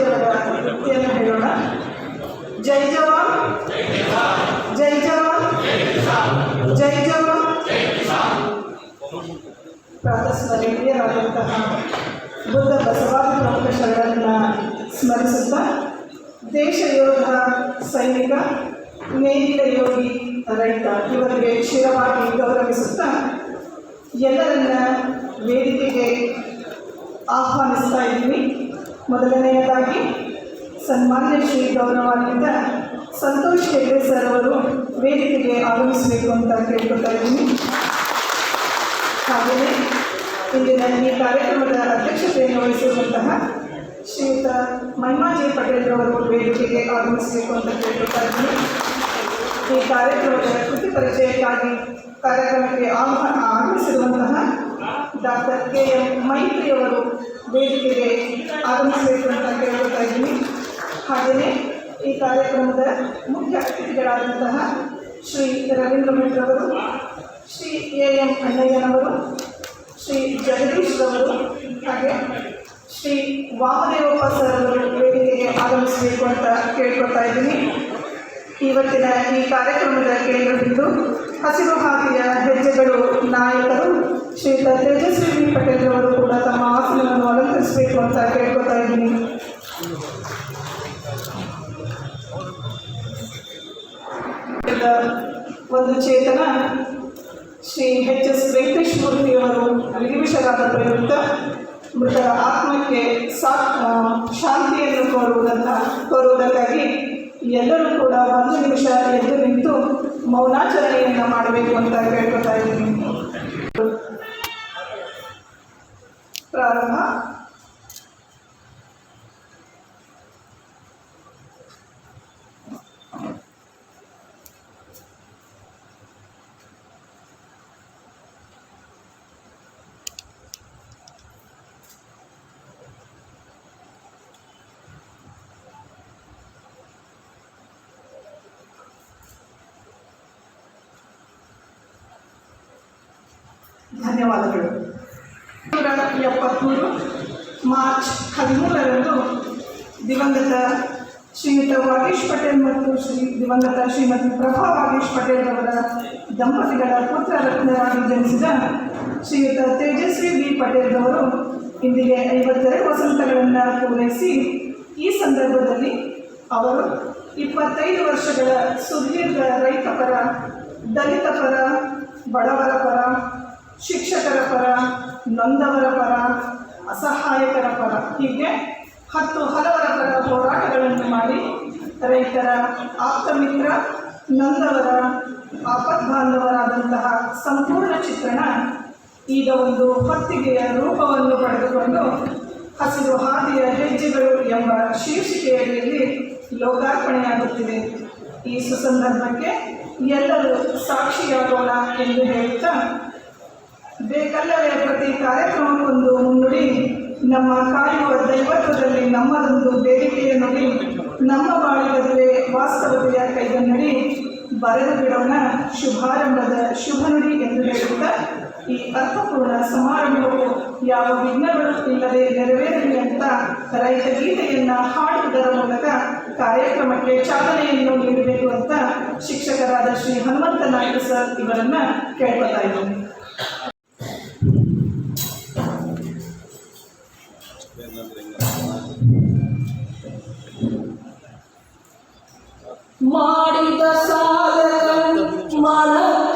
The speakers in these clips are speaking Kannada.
ವೃತ್ತಿಯನ್ನು ಹೇಳೋಣ ಜೈ ಜವಾನ್ ಜೈ ಜವಾನ್ ಜೈ ಜವಾನ್ ಪ್ರಾತಸ್ಮರ ಹಿರಿಯರಾದಂತಹ ಬುದ್ಧ ಬಸವಾದಿ ಪ್ರಮುಖ ಶರಣರನ್ನ ಸ್ಮರಿಸುತ್ತಾ ದೇಶ ಯೋಧ ಸೈನಿಕ ನೇಗಿಲ ಯೋಗಿ ರೈತ ಇವರಿಗೆ ಶಿರವಾಗಿ ಗೌರವಿಸುತ್ತಾ ಎಲ್ಲರನ್ನ ವೇದಿಕೆಗೆ ಆಹ್ವಾನಿಸ್ತಾ ಇದ್ದೀನಿ ಮೊದಲನೆಯದಾಗಿ ಸನ್ಮಾನ್ಯ ಶ್ರೀ ಗೌರವಾನ್ವಿತ ಸಂತೋಷ್ ಹೆಗ್ಡೆ ಸರ್ ಅವರು ವೇದಿಕೆಗೆ ಆಗಮಿಸಬೇಕು ಅಂತ ಕೇಳ್ಕೊತಾ ಇದ್ದೀನಿ. ಹಾಗೆಯೇ ಇಂದಿನ ಈ ಕಾರ್ಯಕ್ರಮದ ಅಧ್ಯಕ್ಷತೆಯನ್ನು ವಹಿಸಿರುವಂತಹ ಶ್ರೀಯುತ ಮಹಿಮಾಜಿ ಪಟೇಲ್ ಅವರು ವೇದಿಕೆಗೆ ಆಗಮಿಸಬೇಕು ಅಂತ ಕೇಳ್ಕೊತಾ ಇದ್ದೀನಿ. ಈ ಕಾರ್ಯಕ್ರಮದ ಕೃತಿ ಪರಿಚಯಕ್ಕಾಗಿ ಕಾರ್ಯಕ್ರಮಕ್ಕೆ ಆಗಮಿಸಿರುವಂತಹ ಡಾಕ್ಟರ್ ಕೆ ಎಂ ಮೈತ್ರಿಯವರು ವೇದಿಕೆಗೆ ಆಗಮಿಸಬೇಕು ಅಂತ ಕೇಳ್ಕೊಳ್ತಾ ಇದ್ದೀನಿ. ಹಾಗೆಯೇ ಈ ಕಾರ್ಯಕ್ರಮದ ಮುಖ್ಯ ಅತಿಥಿಗಳಾದಂತಹ ಶ್ರೀ ರವೀಂದ್ರ ಭಟ್ರವರು ಶ್ರೀ ಎ ಎಂ ಅಣ್ಣಯ್ಯನವರು, ಶ್ರೀ ಜಗದೀಶ್ ರವರು ಹಾಗೆ ಶ್ರೀ ವಾಮದೇವಪ್ಪ ಸರ್ ಅವರು ವೇದಿಕೆಗೆ ಆಗಮಿಸಬೇಕು ಅಂತ ಕೇಳ್ಕೊಳ್ತಾ ಇದ್ದೀನಿ. ಇವತ್ತಿನ ಈ ಕಾರ್ಯಕ್ರಮದ ಕೇಂದ್ರ ಬಿಂದು ಹಸಿರು ಹಾದಿಯ ಹೆಜ್ಜೆಗಳು ನಾಯಕರು ಶ್ರೀ ತೇಜಸ್ವಿ ವಿ ಪಟೇಲ್ ಅವರು ಕೂಡ ತಮ್ಮ ಆಸನವನ್ನು ಅಲಂಕರಿಸಬೇಕು ಅಂತ ಕೇಳ್ಕೊತಾ ಇದ್ದೀನಿ ಈಗ ಒಂದು ಚೇತನ ಶ್ರೀ ಎಚ್ ಎಸ್ ವೆಂಕಟೇಶ್ ಮೂರ್ತಿಯವರು ವಿಧಿವಿಷರಾದ ಪ್ರಯುಕ್ತ ಮೃತರ ಆತ್ಮಕ್ಕೆ ಸಾ ಆ, ಶಾಂತಿಯನ್ನು ಕೋರುವುದನ್ನು ಕೋರುವುದಕ್ಕಾಗಿ ಎಲ್ಲರೂ ಕೂಡ ಒಂದು ನಿಮಿಷ ಎದ್ದು ನಿಂತು ಮೌನಾಚರಣೆಯನ್ನು ಮಾಡಬೇಕು ಅಂತ ಕೇಳ್ಕೊತಾ ಇದ್ದೀನಿ ಪ್ರಾರಂಭ ಧನ್ಯವಾದಗಳು. ಎಪ್ಪತ್ತ್ಮೂರು ಮಾರ್ಚ್ ಹದಿಮೂರರಂದು ದಿವಂಗತ ಶ್ರೀಯುತ ವಾಗೇಶ್ ಪಟೇಲ್ ಮತ್ತು ಶ್ರೀ ದಿವಂಗತ ಶ್ರೀಮತಿ ಪ್ರಭಾ ವಾಗೇಶ್ ಪಟೇಲ್ ಅವರ ದಂಪತಿಗಳ ಪುತ್ರ ರತ್ನರಾಗಿ ಜನಿಸಿದ ಶ್ರೀಯುತ ತೇಜಸ್ವಿ ಬಿ ಪಟೇಲ್ ಅವರು ಇಂದಿಗೆ ಐವತ್ತೆರಡು ವಸಂತಗಳನ್ನು ಪೂರೈಸಿ, ಈ ಸಂದರ್ಭದಲ್ಲಿ ಅವರು ಇಪ್ಪತ್ತೈದು ವರ್ಷಗಳ ಸುದೀರ್ಘ ರೈತ ಪರ, ದಲಿತ ಪರ, ಬಡವರ ಪರ ಶಿಕ್ಷಕರ ಪರ, ನೊಂದವರ ಪರ, ಅಸಹಾಯಕರ ಪರ, ಹೀಗೆ ಹತ್ತು ಹಲವರ ಪರ ಹೋರಾಟಗಳನ್ನು ಮಾಡಿ ರೈತರ ಆಪ್ತಮಿತ್ರ, ನೊಂದವರ, ಆಪದ್ಬಾಂಧವರಾದಂತಹ ಸಂಪೂರ್ಣ ಚಿತ್ರಣ ಈಗ ಒಂದು ಹೊತ್ತಿಗೆಯ ರೂಪವನ್ನು ಪಡೆದುಕೊಂಡು ಹಸಿರು ಹಾದಿಯ ಹೆಜ್ಜೆಗಳು ಎಂಬ ಶೀರ್ಷಿಕೆಯಲ್ಲಿ ಲೋಕಾರ್ಪಣೆಯಾಗುತ್ತಿದೆ. ಈ ಸುಸಂದರ್ಭಕ್ಕೆ ಎಲ್ಲರೂ ಸಾಕ್ಷಿಯಾಗೋಣ ಎಂದು ಹೇಳುತ್ತಾ ಬೇಕಲ್ಲವೇ ಪ್ರತಿ ಕಾರ್ಯಕ್ರಮಕ್ಕೊಂದು ಮುನ್ನುಡಿ. ನಮ್ಮ ಕಾಯುವ ದೈವತ್ವದಲ್ಲಿ ನಮ್ಮದೊಂದು ಬೇಡಿಕೆಯ ನುಡಿ. ನಮ್ಮ ಬಾಳಿಗದುವೆ ವಾಸ್ತವತೆಯ ಕೈಗನ್ನಡಿ. ಬರೆದು ಬಿಡೋಣ ಶುಭಾರಂಭದ ಶುಭ ನುಡಿ ಎಂದು ಹೇಳುತ್ತಾ ಈ ಅರ್ಥಪೂರ್ಣ ಸಮಾರಂಭವು ಯಾವ ವಿಘ್ನಗಳು ಇಲ್ಲದೆ ನೆರವೇರಲಿ ಅಂತ ರೈತ ಗೀತೆಯನ್ನ ಹಾಡುವುದರ ಮೂಲಕ ಕಾರ್ಯಕ್ರಮಕ್ಕೆ ಚಾಲನೆಯನ್ನು ನೀಡಬೇಕು ಅಂತ ಶಿಕ್ಷಕರಾದ ಶ್ರೀ ಹನುಮಂತ ನಾಯ್ಕ ಸರ್ ಇವರನ್ನ ಕೇಳ್ಕೊತಾ ಇದ್ದೀನಿ ಮಾಡಿದ ಸಾಲ ಮನಕಂಜಿ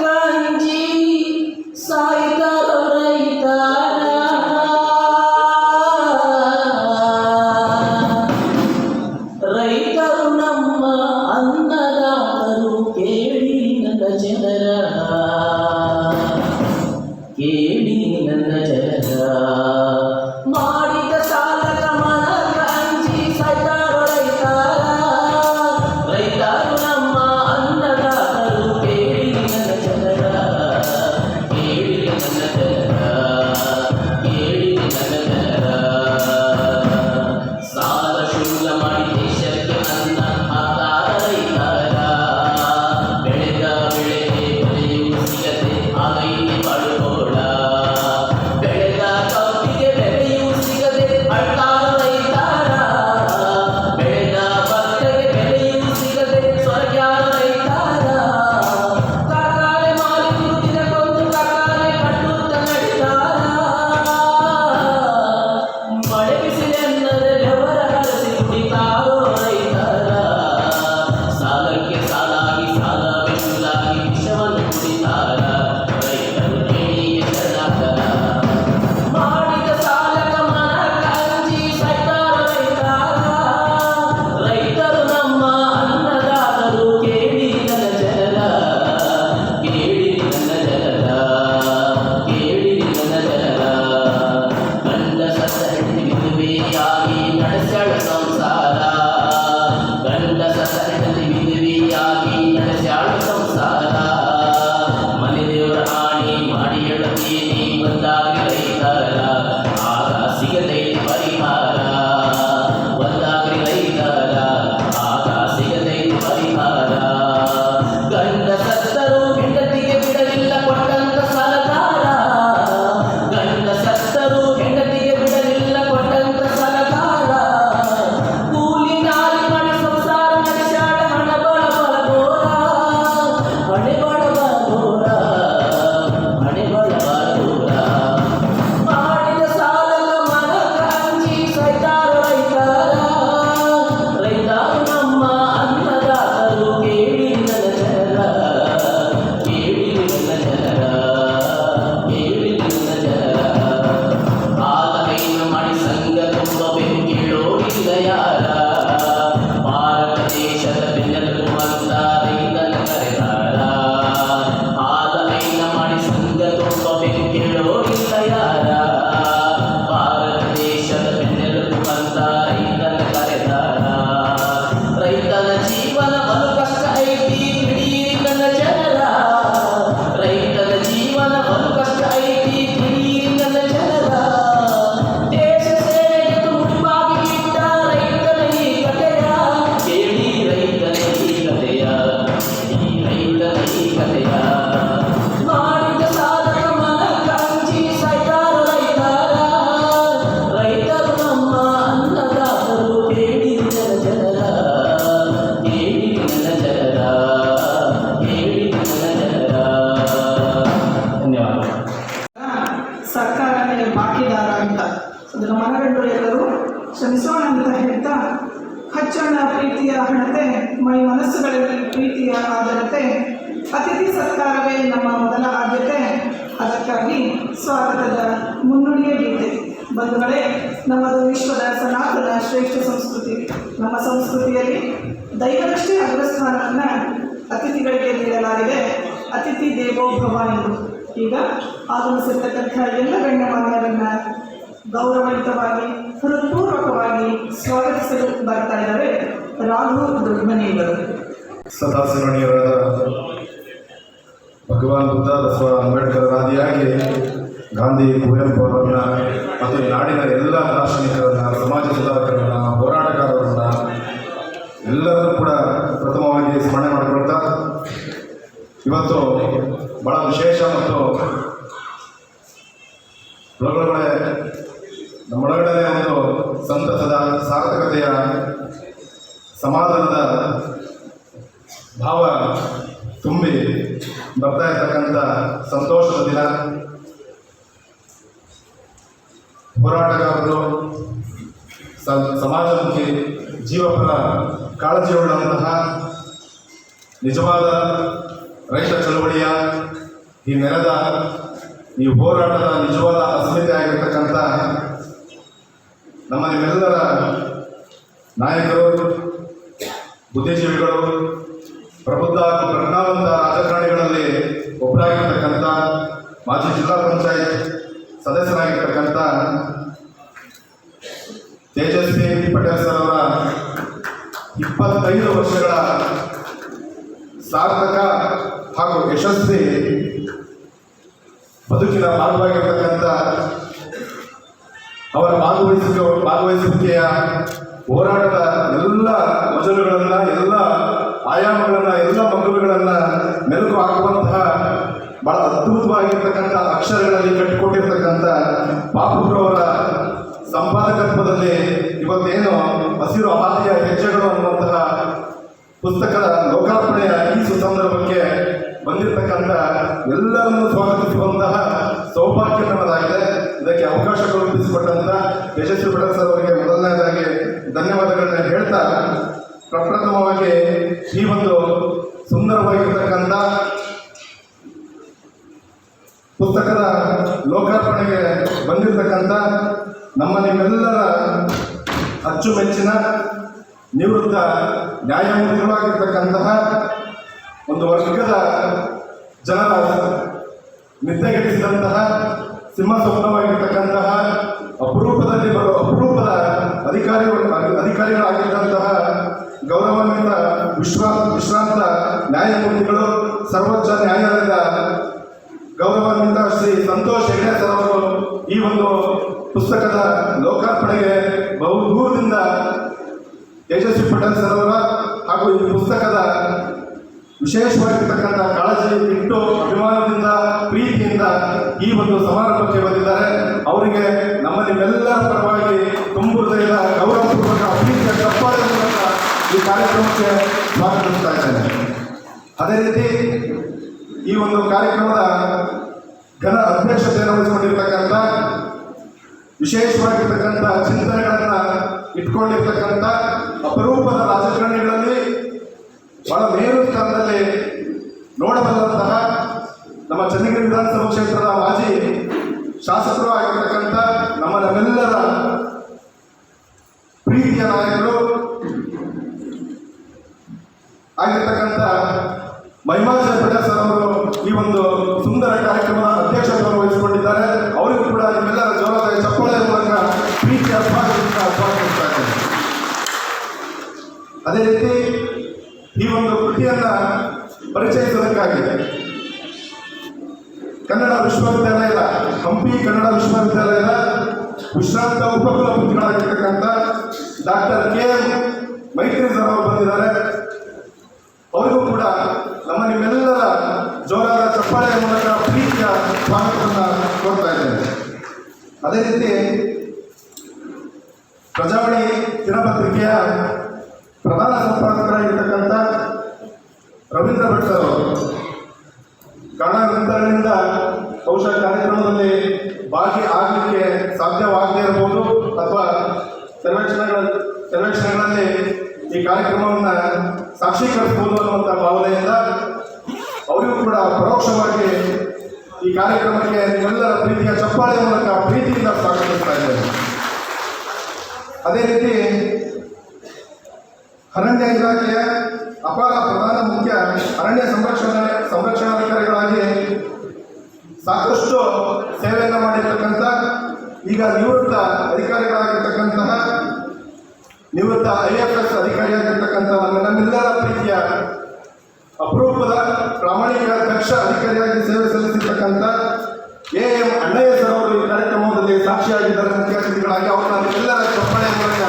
ಪ್ರೀತಿಯ ಹಣತೆ, ಮೈ ಮನಸ್ಸುಗಳಲ್ಲಿ ಪ್ರೀತಿಯ ಆದರತೆ ಅತಿಥಿ ಸತ್ಕಾರವೇ ನಮ್ಮ ಮೊದಲ ಆದ್ಯತೆ. ಅದಕ್ಕಾಗಿ ಸ್ವಾಗತದ ಮುನ್ನುಡಿಯ ಗೀತೆ. ಬಂಧುಗಳೇ, ನಮ್ಮದು ವಿಶ್ವದ ಸನಾತನ ಶ್ರೇಷ್ಠ ಸಂಸ್ಕೃತಿ. ನಮ್ಮ ಸಂಸ್ಕೃತಿಯಲ್ಲಿ ದೈವದಷ್ಟೇ ಅಗ್ರಸ್ಥಾನವನ್ನು ಅತಿಥಿಗಳಿಗೆ ನೀಡಲಾಗಿದೆ ಅತಿಥಿ ದೇವೋ ಭವ ಎಂದು. ಈಗ ಆಗಮಿಸಿರ್ತಕ್ಕಂಥ ಎಲ್ಲ ಗಣ್ಯಮಾನ್ಯರನ್ನ ಗೌರವಯುತವಾಗಿ, ಹೃತ್ಪೂರ್ವಕವಾಗಿ ಸ್ವಾಗತಿಸಲು ಬರ್ತಾ ಇದ್ದಾರೆ ರಾಘು ದೊಡ್ಮನಿಯವರು ಸದಾಶಿವಣಿಯವರಾದ ಭಗವಾನ್ ಬುದ್ಧ ಅಥವಾ ಅಂಬೇಡ್ಕರ್ ಆದಿಯಾಗಿ ಗಾಂಧಿ ಕುವೆಂಪು ಅವರನ್ನ ಮತ್ತು ನಾಡಿನ ಎಲ್ಲ ದಾರ್ಶನಿಕರನ್ನ, ಸಮಾಜ ಸುಧಾರಕರನ್ನ ನಿಜವಾದ ರೈತ ಚಳವಳಿಯ ಈ ನೆಲದ ಈ ಹೋರಾಟದ ನಿಜವಾದ ಅಸ್ಮಿತೆ ಆಗಿರ್ತಕ್ಕಂಥ ನಮ್ಮ ನಿಮ್ಮೆಲ್ಲರ ನಾಯಕರು ಬುದ್ಧಿಜೀವಿಗಳು ಪ್ರಬುದ್ಧ ಹಾಗೂ ಪ್ರಜ್ಞಾವಂತ ರಾಜಕಾರಣಿಗಳಲ್ಲಿ ಒಬ್ಬರಾಗಿರ್ತಕ್ಕಂಥ ಮಾಜಿ ಜಿಲ್ಲಾ ಪಂಚಾಯತ್ ಸದಸ್ಯರಾಗಿರ್ತಕ್ಕಂಥ ತೇಜಸ್ವಿ ಪಟೇಲ್ ಸರ್ ಅವರ ಇಪ್ಪತ್ತೈದು ವರ್ಷಗಳ ಸಾರ್ಥಕ ಹಾಗೂ ಯಶಸ್ವಿ ಬದುಕಿನ ಭಾಗವಾಗಿರ್ತಕ್ಕಂಥ ಅವರ ಭಾಗವಹಿಸುವ ಭಾಗವಹಿಸುವಿಕೆಯ ಹೋರಾಟದ ಎಲ್ಲ ವಚನಗಳನ್ನ ಎಲ್ಲ ಆಯಾಮಗಳನ್ನ ಎಲ್ಲ ಮಗುವುಗಳನ್ನ ಮೆಲುಕು ಹಾಕುವಂತಹ ಬಹಳ ಅದ್ಭುತವಾಗಿರ್ತಕ್ಕಂಥ ಅಕ್ಷರಗಳಲ್ಲಿ ಕಟ್ಟಿಕೊಟ್ಟಿರ್ತಕ್ಕಂಥ ಬಾಪುರವರ ಸಂಪಾದಕತ್ವದಲ್ಲಿ ಇವತ್ತೇನು ಹಸಿರು ಹಾದಿಯ ಹೆಜ್ಜೆಗಳು ಅನ್ನುವಂತಹ ಪುಸ್ತಕದ ಲೋಕಾರ್ಪಣೆಯ ಈ ಸುಸಂದರ್ಭಕ್ಕೆ ಬಂದಿರತಕ್ಕಂಥ ಎಲ್ಲರನ್ನು ಸ್ವಾಗತಿಸುವಂತಹ ಸೌಭಾಗ್ಯ ನಮ್ಮದಾಗಿದೆ ಇದಕ್ಕೆ ಅವಕಾಶ ಕಲ್ಪಿಸಿಕೊಟ್ಟಂತ ಯಶಸ್ವಿ ಪಟೇಲ್ ಸರ್ ಅವರಿಗೆ ಮೊದಲನೇದಾಗಿ ಧನ್ಯವಾದಗಳನ್ನ ಹೇಳ್ತಾ ಪ್ರಪ್ರಥಮವಾಗಿ ಈ ಒಂದು ಸುಂದರವಾಗಿರ್ತಕ್ಕಂಥ ಪುಸ್ತಕದ ಲೋಕಾರ್ಪಣೆಗೆ ಬಂದಿರತಕ್ಕಂಥ ನಮ್ಮ ನಿಮ್ಮೆಲ್ಲರ ಅಚ್ಚುಮೆಚ್ಚಿನ ನಿವೃತ್ತ ನ್ಯಾಯಮೂರ್ತಿಗಳಾಗಿರ್ತಕ್ಕಂತಹ ಒಂದು ವರ್ಗದ ಜನರ ನಿದ್ದೆಗೆಡಿಸಿದಂತಹ ಸಿಂಹ ಸ್ವಪ್ನವಾಗಿರ್ತಕ್ಕಂತಹ ಅಪರೂಪದಲ್ಲಿ ಬರುವ ಅಪರೂಪದ ಅಧಿಕಾರಿಗಳು ಅಧಿಕಾರಿಗಳಾಗಿದ್ದಂತಹ ಗೌರವಾನ್ವಿತ ವಿಶ್ವ ವಿಶ್ರಾಂತ ನ್ಯಾಯಮೂರ್ತಿಗಳು, ಸರ್ವೋಚ್ಚ ನ್ಯಾಯಾಲಯದ ಗೌರವಾನ್ವಿತ ಶ್ರೀ ಸಂತೋಷ್ ಹೆಗಡೆ ಸರ್ ಅವರು ಈ ಒಂದು ಪುಸ್ತಕದ ಲೋಕಾರ್ಪಣೆಗೆ ಬಹುದೂರದಿಂದ ಯಶಸ್ವಿ ಪಟೇಲ್ ಸರ್ ಅವರ ಹಾಗೂ ಈ ಪುಸ್ತಕದ ವಿಶೇಷವಾಗಿರ್ತಕ್ಕಂಥ ಕಾಳಜಿ ಇಟ್ಟು ಅಭಿಮಾನದಿಂದ, ಪ್ರೀತಿಯಿಂದ ಈ ಒಂದು ಸಮಾರಂಭಕ್ಕೆ ಬಂದಿದ್ದಾರೆ. ಅವರಿಗೆ ನಮ್ಮ ನಿಮ್ಮೆಲ್ಲರ ಪರವಾಗಿ ತುಂಬು ಹೃದಯದ ಗೌರವಪೂರ್ವಕ ಪ್ರೀತಿಯ ಕಪ್ಪಾದ ಮೂಲಕ ಈ ಕಾರ್ಯಕ್ರಮಕ್ಕೆ ಸ್ವಾಗತಿಸ್ತಾ ಇದ್ದೇನೆ. ಅದೇ ರೀತಿ ಈ ಒಂದು ಕಾರ್ಯಕ್ರಮದ ಘನ ಅಧ್ಯಕ್ಷತೆಯನ್ನು ವಹಿಸಿಕೊಂಡಿರ್ತಕ್ಕಂಥ, ವಿಶೇಷವಾಗಿರ್ತಕ್ಕಂಥ ಚಿಂತನೆಗಳನ್ನು ಇಟ್ಕೊಂಡಿರ್ತಕ್ಕಂಥ ಅಪರೂಪದ ರಾಜಕಾರಣಿಗಳಲ್ಲಿ ಬಹಳ ಮೇರು ಸ್ಥಾನದಲ್ಲಿ ನೋಡಬಲ್ಲಂತಹ ನಮ್ಮ ಚನ್ನಗಿರಿ ವಿಧಾನಸಭಾ ಕ್ಷೇತ್ರದ ಮಾಜಿ ಶಾಸಕರು ಆಗಿರ್ತಕ್ಕಂಥ ನಮ್ಮ ನಮ್ಮೆಲ್ಲರ ಪ್ರೀತಿಯ ನಾಯಕರು ಆಗಿರ್ತಕ್ಕಂಥ ಮಹಿಮಾಜ ಪ್ರಕಾಶ್ ಅವರು ಈ ಒಂದು ಸುಂದರ ಕಾರ್ಯಕ್ರಮದ ಅಧ್ಯಕ್ಷತೆಯನ್ನು ವಹಿಸಿಕೊಂಡಿದ್ದಾರೆ. ಅವರಿಗೂ ಕೂಡ ನಿಮ್ಮೆಲ್ಲರ ಜೋರಾದ ಚಪ್ಪಾಳೆ ಮೂಲಕ ಪ್ರೀತಿಯ ಸ್ವಾಗತ ಸ್ವಾಗತಿಸ್ತಾ ಅದೇ ರೀತಿ ಈ ಒಂದು ಕೃತಿಯನ್ನ ಪರಿಚಯಿಸುವುದಕ್ಕಾಗಿ ಕನ್ನಡ ವಿಶ್ವವಿದ್ಯಾಲಯದ, ಹಂಪಿ ಕನ್ನಡ ವಿಶ್ವವಿದ್ಯಾಲಯದ ವಿಶ್ರಾಂತ ಉಪಕುಲಪತಿಗಳಾಗಿರ್ತಕ್ಕಂಥ doctor K M Maitri sir ಅವರು ಬಂದಿದ್ದಾರೆ. ಅವರಿಗೂ ಕೂಡ ನಮ್ಮ ನಿಮ್ಮೆಲ್ಲರ ಜೋರಾದ ಚಪ್ಪಾಳೆಯ ಮೂಲಕ ಪ್ರೀತಿಯ ಸ್ವಾಗತವನ್ನು ಕೋರ್ತಾ ಇದ್ದೇನೆ. ಅದೇ ರೀತಿ ಪ್ರಜಾವಾಣಿ ದಿನಪತ್ರಿಕೆಯ ಪ್ರಧಾನ ಸಂಪಾದಕರಾಗಿರ್ತಕ್ಕಂಥ ರವೀಂದ್ರ ಭಟ್ ಸರ್ ಅವರು ಕಾರಣಾಂತರಗಳಿಂದ ಬಹುಶಃ ಕಾರ್ಯಕ್ರಮದಲ್ಲಿ ಭಾಗಿ ಆಗಲಿಕ್ಕೆ ಸಾಧ್ಯವಾಗದೇ ಇರಬಹುದು ಅಥವಾ ಸರ್ವೇಕ್ಷಣೆಗಳ ಸರ್ವೇಕ್ಷಣೆಗಳಲ್ಲಿ ಈ ಕಾರ್ಯಕ್ರಮವನ್ನು ಸಾಕ್ಷೀಕರಿಸಬಹುದು ಅನ್ನುವಂಥ ಭಾವನೆಯಿಂದ ಪರೋಕ್ಷವಾಗಿ ಈ ಕಾರ್ಯಕ್ರಮಕ್ಕೆ ನಿಮ್ಮೆಲ್ಲರ ಪ್ರೀತಿಯ ಚಪ್ಪಾಳೆ ಮೂಲಕ ಪ್ರೀತಿಯಿಂದ ಸ್ವಾಗತಿಸ್ತಾ ಇದ್ದೇನೆ. ಅದೇ ರೀತಿ ಅರಣ್ಯ ಇಲಾಖೆಯ ಅಪಾರ ಪ್ರಧಾನ ಮುಖ್ಯ ಅರಣ್ಯ ಸಂರಕ್ಷಣೆ ಸಂರಕ್ಷಣಾಧಿಕಾರಿಗಳಾಗಿ ಸಾಕಷ್ಟು ಸೇವೆಯನ್ನು ಮಾಡಿರ್ತಕ್ಕಂಥ ಈಗ ನಿವೃತ್ತ ಅಧಿಕಾರಿಗಳಾಗಿರ್ತಕ್ಕಂತಹ ನಿವೃತ್ತ ಐ ಎಫ್ ಎಸ್ ಅಧಿಕಾರಿಯಾಗಿರ್ತಕ್ಕಂಥ ನಮ್ಮ ನಮ್ಮೆಲ್ಲರ ಪ್ರೀತಿಯ ಅಪರೂಪದ ಪ್ರಾಮಾಣಿಕ ದಕ್ಷ ಅಧಿಕಾರಿಯಾಗಿ ಸೇವೆ ಸಲ್ಲಿಸಿರ್ತಕ್ಕಂಥ ಎ ಎಂ ಅಣ್ಣಯ್ಯ ಸರ್ ಅವರು ಈ ಕಾರ್ಯಕ್ರಮದಲ್ಲಿ ಸಾಕ್ಷಿಯಾಗಿದ್ದಾರೆ ಮುಖ್ಯ ಅತಿಥಿಗಳಾಗಿ ಅವರನ್ನು ಎಲ್ಲರ ಚಪ್ಪಣೆ ಮೂಲಕ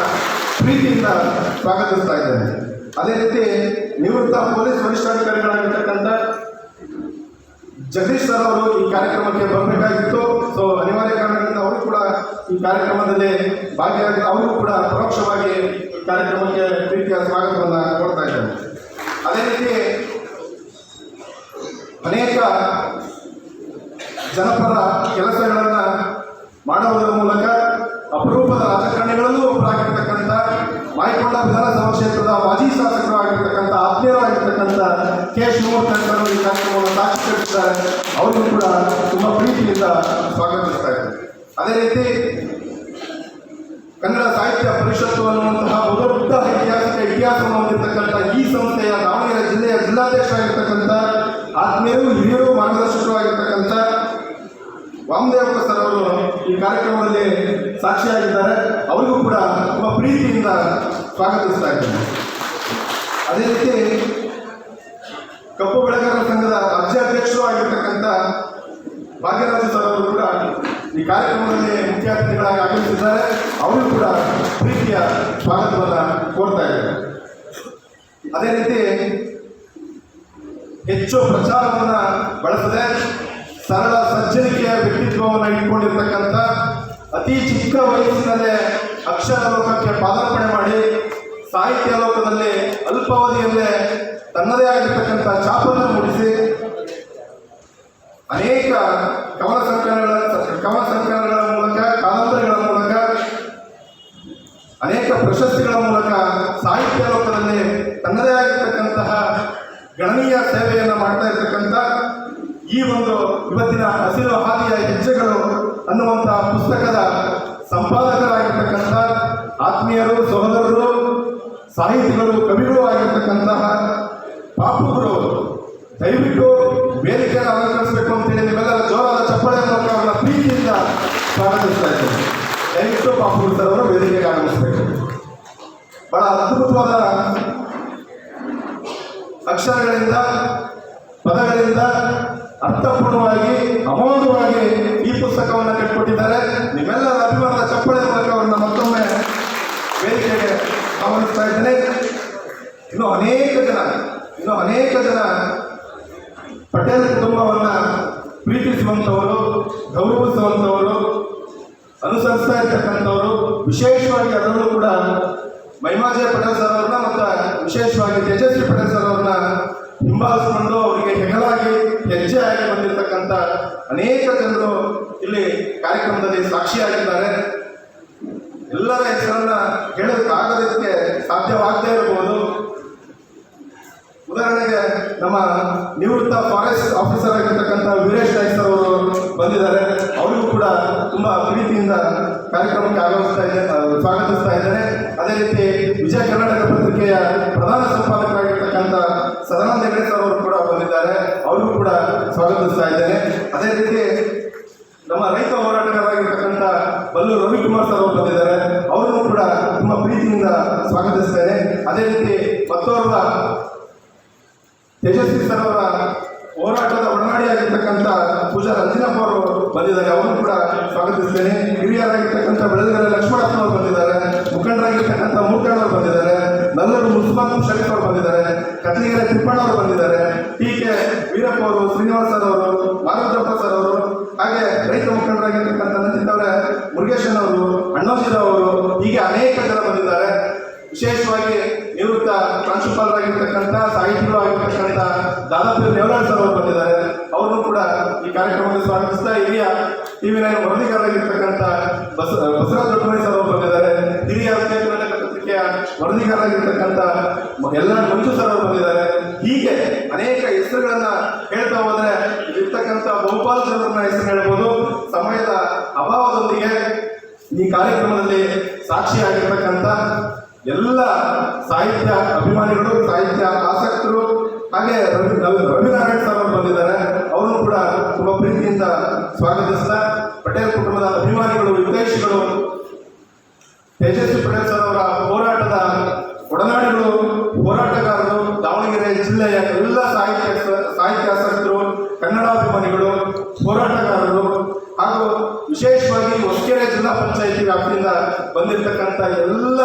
ಪ್ರೀತಿಯಿಂದ ಸ್ವಾಗತಿಸ್ತಾ ಇದ್ದಾರೆ ಅದೇ ರೀತಿ ನಿವೃತ್ತ ಪೊಲೀಸ್ ವರಿಷ್ಠಾಧಿಕಾರಿಗಳಾಗಿರ್ತಕ್ಕಂಥ ಜಗದೀಶ್ ಸರ್ ಅವರು ಈ ಕಾರ್ಯಕ್ರಮಕ್ಕೆ ಬರಬೇಕಾಗಿತ್ತು. ಸೊ ಅನಿವಾರ್ಯ ಕಾರಣಗಳಿಂದ ಅವರು ಕೂಡ ಈ ಕಾರ್ಯಕ್ರಮದಲ್ಲಿ ಭಾಗಿಯಾಗಿ ಅವರು ಕೂಡ ಪರೋಕ್ಷವಾಗಿ ಕಾರ್ಯಕ್ರಮಕ್ಕೆ ಪ್ರೀತಿಯ ಸ್ವಾಗತವನ್ನು ಕೊಡ್ತಾ ಇದ್ದಾರೆ. ಅದೇ ರೀತಿ ಅನೇಕ ಜನಪದ ಕೆಲಸಗಳನ್ನು ಮಾಡುವುದರ ಮೂಲಕ ಅಪರೂಪದ ರಾಜಕಾರಣಿಗಳಲ್ಲೂ ಒಬ್ಬರಾಗಿರ್ತಕ್ಕಂಥ ಮಾಯಕೊಂಡ ವಿಧಾನಸಭಾ ಕ್ಷೇತ್ರದ ಮಾಜಿ ಶಾಸಕರು ಆಗಿರ್ತಕ್ಕಂಥ ಆತ್ಮೀಯರಾಗಿರ್ತಕ್ಕಂಥ ಕೆ ಶಿವಮೂರ್ತಿ ಈ ಕಾರ್ಯಕ್ರಮವನ್ನು ಸಾಕ್ಷೀಕರಿಸಿದ್ದಾರೆ. ಅವರಿಗೂ ಕೂಡ ತುಂಬ ಪ್ರೀತಿಯಿಂದ ಸ್ವಾಗತಿಸ್ತಾ ಇದ್ದಾರೆ ಅದೇ ರೀತಿ ಸಾಕ್ಷಿಯಾಗಿದ್ದಾರೆ. ಅವರಿಗೂ ಕೂಡ ತುಂಬ ಪ್ರೀತಿಯಿಂದ ಸ್ವಾಗತಿಸ್ತಾ ಇದ್ದೇನೆ. ಅದೇ ರೀತಿ ಕಪ್ಪು ಬೆಳೆಗಾರರ ಸಂಘದ ರಾಜ್ಯಾಧ್ಯಕ್ಷರು ಆಗಿರ್ತಕ್ಕಂಥ ಭಾಗ್ಯರಾಜ ಸರ್ ಅವರು ಕೂಡ ಈ ಕಾರ್ಯಕ್ರಮದಲ್ಲಿ ಮುಖ್ಯ ಅತಿಥಿಗಳಾಗಿ ಆಗಮಿಸಿದ್ದಾರೆ. ಅವರು ಕೂಡ ಪ್ರೀತಿಯ ಸ್ವಾಗತವನ್ನು ಕೋರ್ತಾ ಇದ್ದಾರೆ ಅದೇ ರೀತಿ ಹೆಚ್ಚು ಪ್ರಚಾರವನ್ನು ಬಳಸದೆ ಸರಳ ಸಜ್ಜನಿಕೆಯ ವ್ಯಕ್ತಿತ್ವವನ್ನು ಇಟ್ಕೊಂಡಿರ್ತಕ್ಕಂಥ ಅತಿ ಚಿಕ್ಕ ವಯಸ್ಸಿನಲ್ಲೇ ಅಕ್ಷರ ಲೋಕಕ್ಕೆ ಪಾದಾರ್ಪಣೆ ಮಾಡಿ ಸಾಹಿತ್ಯ ಲೋಕದಲ್ಲಿ ಅಲ್ಪಾವಧಿಯಲ್ಲೇ ತನ್ನದೇ ಆಗಿರ್ತಕ್ಕಂಥ ಛಾಪನ್ನು ಮೂಡಿಸಿ ಅನೇಕ ಕವನ ಸಂಕಲನಗಳ ಕವನ ಸಂಕಲನಗಳ ಮೂಲಕ, ಕಾದಂಬರಿಗಳ ಮೂಲಕ, ಅನೇಕ ಪ್ರಶಸ್ತಿಗಳ ಮೂಲಕ ಸಾಹಿತ್ಯ ಲೋಕದಲ್ಲಿ ತನ್ನದೇ ಆಗಿರ್ತಕ್ಕಂತಹ ಗಣನೀಯ ಸೇವೆಯನ್ನು ಮಾಡ್ತಾ ಇರ್ತಕ್ಕಂಥ ಈ ಒಂದು ಇವತ್ತಿನ ಹಸಿರು ಹಾದಿಯ ಹೆಜ್ಜೆಗಳು ಅನ್ನುವಂಥ ಪುಸ್ತಕದ ಸಂಪಾದಕರಾಗಿರ್ತಕ್ಕಂಥ ಆತ್ಮೀಯರು ಸಹೋದರರು ಸಾಹಿತಿಗಳು ಕವಿಗಳು ಆಗಿರ್ತಕ್ಕಂತಹ ಪಾಪುಗಳು ಪಟೇಲ್ ಸರ್ ಅವ್ರನ್ನ ಮತ್ತು ವಿಶೇಷವಾಗಿ ತೇಜಸ್ವಿ ಪಟೇಲ್ ಸರ್ ಅವ್ರನ್ನ ಹಿಂಬಾಲಿಸಿಕೊಂಡು ಅವರಿಗೆ ಹೆಗಲಾಗಿ ಹೆಜ್ಜೆಯಾಗಿ ಬಂದಿರತಕ್ಕಂಥ ಅನೇಕ ಜನರು ಇಲ್ಲಿ ಕಾರ್ಯಕ್ರಮದಲ್ಲಿ ಸಾಕ್ಷಿಯಾಗಿದ್ದಾರೆ. ಎಲ್ಲರ ಹೆಸರನ್ನ ಹೇಳೋದಕ್ಕಾಗದಕ್ಕೆ ಸಾಧ್ಯವಾಗದೇ ಇರಬಹುದು. ಉದಾಹರಣೆಗೆ ನಮ್ಮ ನಿವೃತ್ತ ಫಾರೆಸ್ಟ್ ಆಫೀಸರ್ ಆಗಿರ್ತಕ್ಕಂಥ ವೀರೇಶ್ ನಾಯ್ಕ್ ಅವರು ಬಂದಿದ್ದಾರೆ. ಅವರಿಗೂ ಕೂಡ ತುಂಬ ಪ್ರೀತಿಯಿಂದ ಕಾರ್ಯಕ್ರಮಕ್ಕೆ ಆಗಮಿಸ್ತಾ ಇದೆ ಸ್ವಾಗತಿಸ್ತಾ ಇದ್ದಾರೆ ಅದೇ ರೀತಿ ವಿಜಯ ಕರ್ನಾಟಕ ಪತ್ರಿಕೆಯ ಪ್ರಧಾನ ಸಂಪಾದಕರಾಗಿರ್ತಕ್ಕಂಥ ಸದಾನಂದ ಹೆಗಡೆ ಸರ್ ಅವರು ಕೂಡ ಬಂದಿದ್ದಾರೆ. ಅವರಿಗೂ ಕೂಡ ಸ್ವಾಗತಿಸ್ತಾ ಇದ್ದಾರೆ ಅದೇ ರೀತಿ ನಮ್ಮ ರೈತ ಹೋರಾಟಗಾರರಾಗಿರ್ತಕ್ಕಂಥ ಬಲ್ಲು ರವಿಕುಮಾರ್ ಸರ್ ಅವರು ಬಂದಿದ್ದಾರೆ ಅವರನ್ನು ಕೂಡ ತುಂಬ ಪ್ರೀತಿಯಿಂದ ಸ್ವಾಗತಿಸ್ತೇನೆ ಅದೇ ರೀತಿ ಮತ್ತೋರ್ವ ತೇಜಸ್ವಿ ಸರ್ ಅವರ ಹೋರಾಟದ ಒಡನಾಡಿಯಾಗಿರ್ತಕ್ಕಂಥ ಪೂಜಾ ರಂಜಿನಪ್ಪ ಅವರು ಬಂದಿದ್ದಾರೆ ಅವರನ್ನು ಕೂಡ ಸ್ವಾಗತಿಸ್ತೇನೆ ಹಿರಿಯರಾಗಿರ್ತಕ್ಕಂಥ ಬೆಳಗೆರೆ ಲಕ್ಷ್ಮಣಪ್ಪ ಅವರು ಬಂದಿದ್ದಾರೆ ಮುಖಂಡರಾಗಿರ್ತಕ್ಕಂಥ ಮೂರ್ಖಣ್ಣವರು ಬಂದಿದ್ದಾರೆ, ನಲ್ಲೂರು ಮುಸ್ಮಾನ್ ಶರೀಫ್ ಅವರು ಬಂದಿದ್ದಾರೆ, ಕತ್ಲಿಗೆರೆ ತಿಪ್ಪಣ್ಣ ಅವರು ಬಂದಿದ್ದಾರೆ ಟಿ ಕೆ ವೀರಪ್ಪ ಅವರು, ಶ್ರೀನಿವಾಸ್ ಅವರು ಮಾರುತಪ್ಪ ಸರ್ ಅವರು, ಹಾಗೆ ರೈತ ಮುಖಂಡರಾಗಿರ್ತಕ್ಕಂಥ ನಂದಿತ್ ಅವರೇ, ಮುರುಗೇಶನ್ ಅವರು ಅಣ್ಣೋಜಿರಾವ್ ಅವರು, ಹೀಗೆ ಅನೇಕ ಜನ ಬಂದಿದ್ದಾರೆ. ವಿಶೇಷವಾಗಿ ನಿವೃತ್ತ ಪ್ರಾಂಶುಪಾಲರಾಗಿರ್ತಕ್ಕಂಥ ಸಾಹಿತಿಗಳು ಆಗಿರ್ತಕ್ಕಂಥ ದಾದಾಪೀರ್ ದೇವರಾಜ್ ಸರ್ ಅವರು ಬಂದಿದ್ದಾರೆ. ಅವರು ಕೂಡ ಈ ಕಾರ್ಯಕ್ರಮಕ್ಕೆ ಸ್ವಾಗತಿಸ್ತಾ ಹಿರಿಯ ಟಿವಿ ನೈನ್ ವರದಿಗಾರರಾಗಿರ್ತಕ್ಕಂಥ ವರದಿಗಾರರಾಗಿರ್ತಕ್ಕಂಥ ಎಲ್ಲ ಮಂಜು ಸರ್ ಬಂದಿದ್ದಾರೆ. ಹೀಗೆ ಅನೇಕ ಹೆಸರುಗಳನ್ನ ಹೇಳ್ತಾ ಹೋದ್ರೆ ಇರ್ತಕ್ಕಂಥ ಬಹುಪಾಲು ಜನರನ್ನ ಹೆಸರು ಹೇಳ್ಬೋದು. ಸಮಯದ ಅಭಾವದೊಂದಿಗೆ ಈ ಕಾರ್ಯಕ್ರಮದಲ್ಲಿ ಸಾಕ್ಷಿಯಾಗಿರ್ತಕ್ಕಂಥ ಎಲ್ಲ ಸಾಹಿತ್ಯ ಅಭಿಮಾನಿಗಳು, ಸಾಹಿತ್ಯ ಆಸಕ್ತರು ಹಾಗೆ ರವಿ ಸರ್ ಅವರು ಬಂದಿದ್ದಾರೆ. ಅವರು ಕೂಡ ತುಂಬ ಪ್ರೀತಿಯಿಂದ ಸ್ವಾಗತಿಸ್ತಾ, ಪಟೇಲ್ ಕುಟುಂಬದ ಅಭಿಮಾನಿಗಳು ಉದ್ದೇಶಗಳು ತೇಜಸ್ವಿ ಪಟೇಲ್ ಸರ್ ಅವರ ಹೋರಾಟದ ಒಡನಾಡಿಗಳು, ಹೋರಾಟಗಾರರು, ದಾವಣಗೆರೆ ಜಿಲ್ಲೆಯ ಎಲ್ಲ ಸಾಹಿತ್ಯ ಸಾಹಿತ್ಯಾಸಕ್ತರು, ಕನ್ನಡಾಭಿಮಾನಿಗಳು, ಹೋರಾಟಗಾರರು, ಹಾಗೂ ವಿಶೇಷವಾಗಿ ಹೊಸಕೆರೆ ಜಿಲ್ಲಾ ಪಂಚಾಯಿತಿ ವ್ಯಾಪ್ತಿಯಿಂದ ಬಂದಿರತಕ್ಕಂಥ ಎಲ್ಲ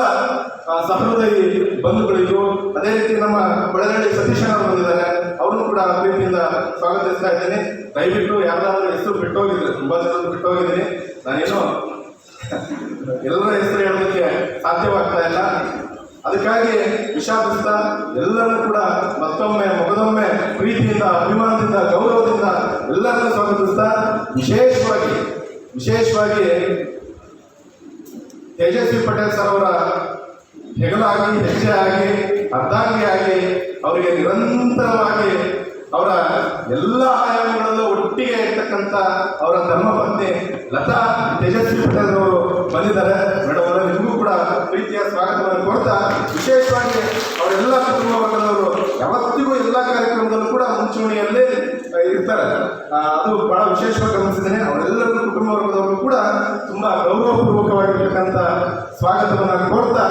ಸಹೃದಯಿ ಬಂಧುಗಳಿಗೂ, ಅದೇ ರೀತಿ ನಮ್ಮ ಬೆಳಗಳ್ಳಿ ಸತೀಶ್ ಅವರು ಬಂದಿದ್ದಾರೆ, ಅವ್ರನ್ನೂ ಕೂಡ ಪ್ರೀತಿಯಿಂದ ಸ್ವಾಗತಿಸ್ತಾ ಇದ್ದೀನಿ. ದಯವಿಟ್ಟು ಯಾರಾದರೂ ಹೆಸರು ಬಿಟ್ಟೋಗಿದ್ರೆ, ತುಂಬಾ ಜನ ಬಿಟ್ಟೋಗಿದ್ದೀನಿ. ನಾನೇನು, ಎಲ್ಲರ ಹೆಸರು ಹೇಳೋದಕ್ಕೆ ಸಾಧ್ಯವಾಗ್ತಾ ಇಲ್ಲ. ಅದಕ್ಕಾಗಿ ವಿಷಾದಿಸ್ತಾ ಎಲ್ಲರನ್ನೂ ಕೂಡ ಮತ್ತೊಮ್ಮೆ ಮೊದಲೊಮ್ಮೆ ಪ್ರೀತಿಯಿಂದ, ಅಭಿಮಾನದಿಂದ, ಗೌರವದಿಂದ ಎಲ್ಲರನ್ನೂ ಸ್ವಾಗತಿಸ್ತಾ ವಿಶೇಷವಾಗಿ ವಿಶೇಷವಾಗಿ ತೇಜಸ್ವಿ ಪಟೇಲ್ ಸರ್ ಅವರ ಹೆಗಲಾಗಿ ಹೆಜ್ಜೆ ಆಗಿ ಅರ್ಧಾಂಗಿಯಾಗಿ ಅವರಿಗೆ ನಿರಂತರವಾಗಿ ಅವರ ಎಲ್ಲ ಆಯಾಮಗಳಲ್ಲೂ ಒಟ್ಟಿಗೆ ಇರ್ತಕ್ಕಂಥ ಅವರ ಧರ್ಮಪತ್ನಿ ಲತಾ, ತೇಜಸ್ವಿ ಪಟೇಲ್ ಬಂದಿದ್ದಾರೆ. ಮೇಡಮ್ ಅವರ ನಿಮಗೂ ಕೂಡ ಪ್ರೀತಿಯ ಸ್ವಾಗತವನ್ನು ಕೊಡ್ತಾ ವಿಶೇಷವಾಗಿ ಅವರೆಲ್ಲ ಕುಟುಂಬ ವರ್ಗದವರು ಯಾವತ್ತಿಗೂ ಎಲ್ಲ ಕಾರ್ಯಕ್ರಮದಲ್ಲೂ ಕೂಡ ಮುಂಚೂಣಿಯಲ್ಲೇ ಇರ್ತಾರೆ. ಅದು ಬಹಳ ವಿಶೇಷವಾಗಿ ಗಮನಿಸಿದ್ದೇನೆ. ಅವರೆಲ್ಲರೂ ಕುಟುಂಬ ವರ್ಗದವರು ಕೂಡ ತುಂಬಾ ಗೌರವಪೂರ್ವಕವಾಗಿರ್ತಕ್ಕಂಥ ಸ್ವಾಗತವನ್ನು ಕೋರ್ತಾ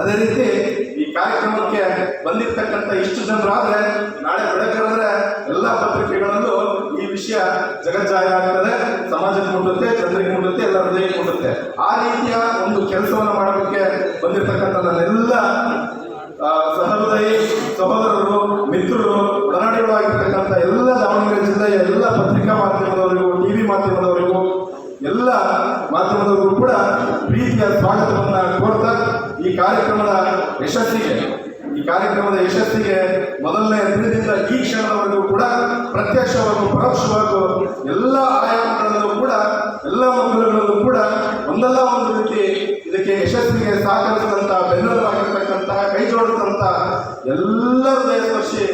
ಅದೇ ರೀತಿ ಈ ಕಾರ್ಯಕ್ರಮಕ್ಕೆ ಬಂದಿರತಕ್ಕಂಥ ಇಷ್ಟು ಜನರಾದ್ರೆ, ನಾಳೆ ಬೆಳಗ್ಗೆ ಎಲ್ಲ ಪತ್ರಿಕೆಗಳಲ್ಲೂ ಈ ವಿಷಯ ಜಗಜ್ಜಾಯ ಆಗ್ತದೆ. ಸಮಾಜಕ್ಕೆ ಮುಟ್ಟುತ್ತೆ, ಜನರಿಗೆ ಮುಟ್ಟುತ್ತೆ, ಎಲ್ಲ ಹೃದಯಕ್ಕೆ ಮುಟ್ಟುತ್ತೆ. ಆ ರೀತಿಯ ಒಂದು ಕೆಲಸವನ್ನು ಮಾಡೋದಕ್ಕೆ ಬಂದಿರತಕ್ಕಂಥ ನನ್ನೆಲ್ಲ ಸಹೋದರರು, ಮಿತ್ರರು ಒಡನಾಡಿಗಳಾಗಿರ್ತಕ್ಕಂಥ ಎಲ್ಲ ದಾವಣಗೆರೆ ಜಿಲ್ಲೆಯ ಎಲ್ಲ ಪತ್ರಿಕಾ ಮಾಧ್ಯಮದವರಿಗೂ ಟಿವಿ ಮಾಧ್ಯಮದವರಿಗೂ, ಎಲ್ಲ ಮಾಧ್ಯಮದವರಿಗೂ ಕೂಡ ಪ್ರೀತಿಯ ಸ್ವಾಗತವನ್ನು ಕೋರ್ತಾ ಈ ಕಾರ್ಯಕ್ರಮದ ಯಶಸ್ಸಿಗೆ, ಈ ಕಾರ್ಯಕ್ರಮದ ಯಶಸ್ಸಿಗೆ ಮೊದಲನೇ ದಿನದಿಂದ ಈ ಕ್ಷಣದವರೆಗೂ ಕೂಡ ಪ್ರತ್ಯಕ್ಷವಾಗೂ, ಪರೋಕ್ಷವಾಗೂ ಎಲ್ಲ ಆಯಾಮಗಳಲ್ಲೂ ಕೂಡ, ಎಲ್ಲ ಮಕ್ಕಳುಗಳಲ್ಲೂ ಕೂಡ ಒಂದಲ್ಲ ಒಂದು ರೀತಿ ಇದಕ್ಕೆ ಯಶಸ್ಸಿಗೆ ಸಹಕರಿಸಿದಂಥ ಬೆನ್ನೆಲುಬಾಗಿರ್ತಕ್ಕಂತಹ ಕೈ ಜೋಡಿಸಿದಂತಹ ಎಲ್ಲರ ಹೃದಯಸ್ಪರ್ಶಿ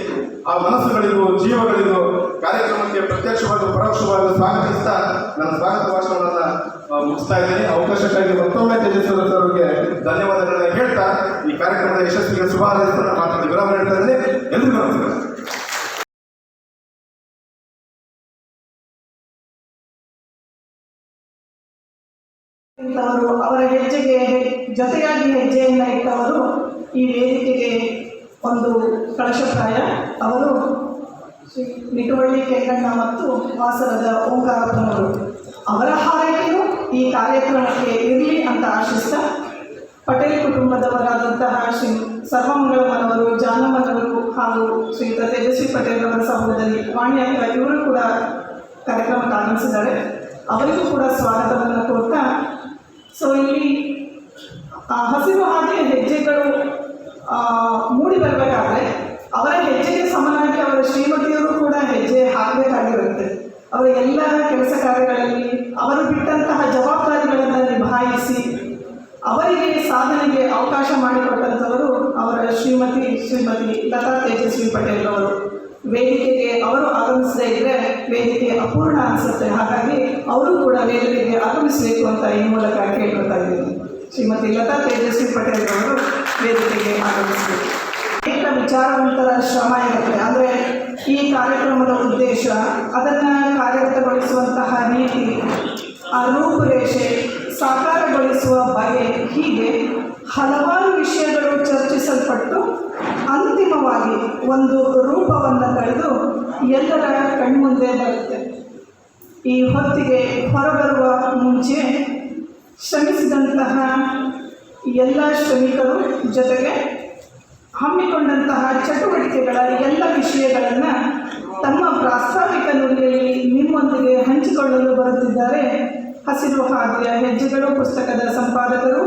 ಆ ಮನಸ್ಸುಗಳಿಗೂ, ಜೀವಗಳಿಗೂ ಕಾರ್ಯಕ್ರಮಕ್ಕೆ ಪ್ರತ್ಯಕ್ಷವಾಗಿ ಪರೋಕ್ಷವಾಗಿ ಸ್ವಾಗತಿಸ್ತಾ ನನ್ನ ಸ್ವಾಗತ ಭಾಷಣವನ್ನ ಮುಗಿಸ್ತಾ ಇದ್ದೀನಿ. ಅವಕಾಶಕ್ಕಾಗಿ ಮತ್ತೊಮ್ಮೆ ತೇಜಸ್ವಿ ಅವರಿಗೆ ಧನ್ಯವಾದಗಳನ್ನ ಹೇಳ್ತಾ ಈ ಕಾರ್ಯಕ್ರಮದ ಯಶಸ್ಸಿಗೆ ಶುಭ ಹಾರೈಸ್ತಾ ನಾನು ಮಾತನ್ನು ವಿರಾಮ ಹೇಳ್ತಾ ಇದ್ದೀನಿ. ಅವರ ಹೆಜ್ಜೆಗೆ, ಜೊತೆಯಾಗಿ ಹೆಜ್ಜೆಯನ್ನ ಇಟ್ಟವರು ಈ ವೇದಿಕೆಗೆ ಒಂದು ಕಳಶಪ್ರಾಯ. ಅವರು ಶ್ರೀ ನಿಟುವಳ್ಳಿ ಕೆಂಗಣ್ಣ ಮತ್ತು ವಾಸರದ ಓಂಕಾರಪ್ಪನವರು. ಅವರ ಹಾರೈಕೆಯು ಈ ಕಾರ್ಯಕ್ರಮಕ್ಕೆ ಇರಲಿ ಅಂತ ಆಶಿಸ್ತಾ. ಪಟೇಲ್ ಕುಟುಂಬದವರಾದಂತಹ ಶ್ರೀ ಸರ್ವಮಂಗಳಮ್ಮನವರು ಜಾನಮ್ಮನವರು ಹಾಗೂ ಶ್ರೀಯುತ ತೇಜಸ್ವಿ ಪಟೇಲ್ ಅವರ ಸಹೋದರಿ ವಾಣಿ ಅಕ್ಕ ಇವರು ಕೂಡ ಕಾರ್ಯಕ್ರಮಕ್ಕೆ ಆಗಮಿಸಿದ್ದಾರೆ ಅವರಿಗೂ ಕೂಡ ಸ್ವಾಗತವನ್ನು ಕೊಡ್ತಾ ಸೊ ಇಲ್ಲಿ ಹಸಿರು ಹಾಗೆ ಹೆಜ್ಜೆಗಳು ಮೂಡಿ ಬರಬೇಕಾದ್ರೆ ಅವರ ಹೆಜ್ಜೆಗೆ ಸಮನಾಗಿ ಅವರ ಶ್ರೀಮತಿಯವರು ಕೂಡ ಹೆಜ್ಜೆ ಹಾಕಬೇಕಾಗಿರುತ್ತೆ. ಅವರ ಎಲ್ಲ ಕೆಲಸ ಕಾರ್ಯಗಳಲ್ಲಿ ಅವರು ಬಿಟ್ಟಂತಹ ಜವಾಬ್ದಾರಿಗಳನ್ನು ನಿಭಾಯಿಸಿ ಅವರಿಗೆ ಸಾಧನೆಗೆ ಅವಕಾಶ ಮಾಡಿಕೊಟ್ಟಂಥವರು ಅವರ ಶ್ರೀಮತಿ ಶ್ರೀಮತಿ ಲತಾ ತೇಜಸ್ವಿ ಪಟೇಲ್ ಅವರು. ವೇದಿಕೆಗೆ ಅವರು ಆಗಮಿಸದೇ ಇದ್ದರೆ ವೇದಿಕೆ ಅಪೂರ್ಣ ಅನಿಸುತ್ತೆ. ಹಾಗಾಗಿ ಅವರು ಕೂಡ ವೇದಿಕೆಗೆ ಆಗಮಿಸಬೇಕು ಅಂತ ಈ ಮೂಲಕ ಕೇಳ್ಕೊತಾ ಇದ್ದೀನಿ. ಶ್ರೀಮತಿ ಲತಾ ತೇಜಸ್ವಿ ಪಟೇಲ್ ಅವರು ವೇದಿಕೆಗೆ ಆಗಮಿಸಬೇಕು ಅನೇಕ ವಿಚಾರವಂತರ ಶ್ರಮ ಇರುತ್ತೆ. ಅಂದರೆ ಈ ಕಾರ್ಯಕ್ರಮದ ಉದ್ದೇಶ ಅದನ್ನು ಕಾರ್ಯಗತಗೊಳಿಸುವಂತಹ ರೀತಿ ಆ ರೂಪುರೇಷೆ ಸಾಕಾರಗೊಳಿಸುವ ಬಗೆ ಹೀಗೆ ಹಲವಾರು ವಿಷಯಗಳು ಚರ್ಚಿಸಲ್ಪಟ್ಟು ಅಂತಿಮವಾಗಿ ಒಂದು ರೂಪವನ್ನು ತಳೆದು ಎಲ್ಲರ ಕಣ್ಮುಂದೆ ಬರುತ್ತೆ. ಈ ಹೊತ್ತಿಗೆ ಹೊರಬರುವ ಮುಂಚೆ ಶ್ರಮಿಸಿದಂತಹ ಎಲ್ಲ ಶ್ರಮಿಕರು ಜೊತೆಗೆ ಹಮ್ಮಿಕೊಂಡಂತಹ ಚಟುವಟಿಕೆಗಳ ಎಲ್ಲ ವಿಷಯಗಳನ್ನು ತಮ್ಮ ಪ್ರಾಸ್ತಾವಿಕ ನುಡಿಯಲ್ಲಿ ನಿಮ್ಮೊಂದಿಗೆ ಹಂಚಿಕೊಳ್ಳಲು ಬರುತ್ತಿದ್ದಾರೆ. ಹಸಿರು ಹಾದಿಯ ಹೆಜ್ಜೆಗಳು ಪುಸ್ತಕದ ಸಂಪಾದಕರು,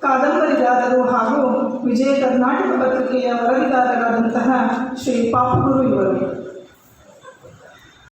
ಕಾದಂಬರಿಗಾರರು ಹಾಗೂ ವಿಜಯ ಕರ್ನಾಟಕ ಪತ್ರಿಕೆಯ ವರದಿಗಾರರಾದಂತಹ ಶ್ರೀ ಪಾಪಗುರು ಇವರು.